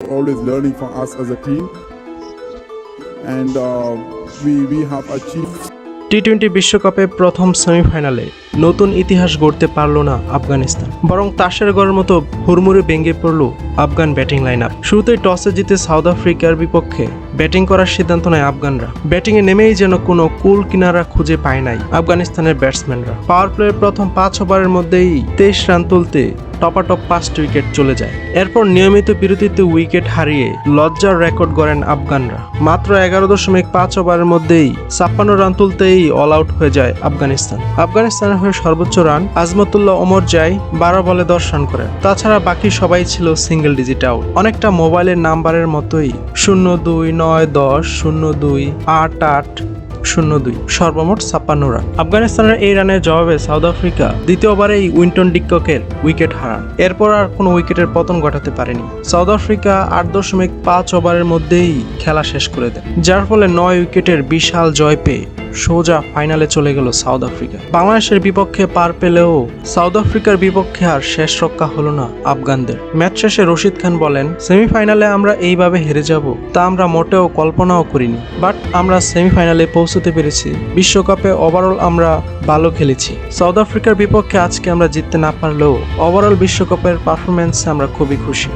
always learning from us as a team, and uh, we we have achieved T twenty বিশ্বকাপে প্রথম সেমিফাইনালে নতুন ইতিহাস গড়তে পারল না আফগানিস্তান। বরং তাসের গড়ের মতো হুড়মুড়ে ভেঙে পড়ল আফগান ব্যাটিং লাইন আপ শুরুতেই টসে জিতে সাউথ আফ্রিকার বিপক্ষে ব্যাটিং করার সিদ্ধান্ত নেয় আফগানরা। ব্যাটিংয়ে নেমেই যেন কোনো কুল কিনারা খুঁজে পায় নাই আফগানিস্তানের ব্যাটসম্যানরা পাওয়ার প্লের প্রথম পাঁচ ওভারের মধ্যেই তেইশ রান তুলতে টপাটপ পাঁচটি উইকেট চলে যায়। এরপর নিয়মিত বিরতিতে উইকেট হারিয়ে লজ্জার রেকর্ড গড়েন আফগানরা। মাত্র এগারো দশমিক পাঁচ ওভারের মধ্যেই ছাপ্পান্ন রান তুলতেই অল আউট হয়ে যায় আফগানিস্তান। আফগানিস্তানের হয়ে সর্বোচ্চ রান আজমতুল্লাহ ওমর জাই বারো বলে দশ রান করেন তাছাড়া বাকি সবাই ছিল সিঙ্গেল ডিজিট আউট অনেকটা মোবাইলের নাম্বারের মতোই শূন্য দুই নয় দশ শূন্য দুই আট আট শূন্য দুই। সর্বমোট ছাপ্পান্ন রান। আফগানিস্তানের এই রানের জবাবে সাউথ আফ্রিকা দ্বিতীয়বারেই উইন্টন ডিক্ককের উইকেট হারান। এরপর আর কোনো উইকেটের পতন ঘটাতে পারেনি। সাউথ আফ্রিকা আট দশমিক পাঁচ ওভারের মধ্যেই খেলা শেষ করে দেয়। যার ফলে নয় উইকেটের বিশাল জয় পেয়ে সোজা ফাইনালে চলে গেল সাউথ আফ্রিকা। বাংলাদেশের বিপক্ষে পার পেলেও সাউথ আফ্রিকার বিপক্ষে আর শেষ রক্ষা হলো না আফগানদের। ম্যাচ শেষে রশিদ খান বলেন, সেমিফাইনালে আমরা এইভাবে হেরে যাব, তা আমরা মোটেও কল্পনাও করিনি। বাট আমরা সেমিফাইনালে পৌঁছতে পেরেছি। বিশ্বকাপে ওভারঅল আমরা ভালো খেলেছি। সাউথ আফ্রিকার বিপক্ষে আজকে আমরা জিততে না পারলেও ওভারঅল বিশ্বকাপের পারফরমেন্সে আমরা খুবই খুশি।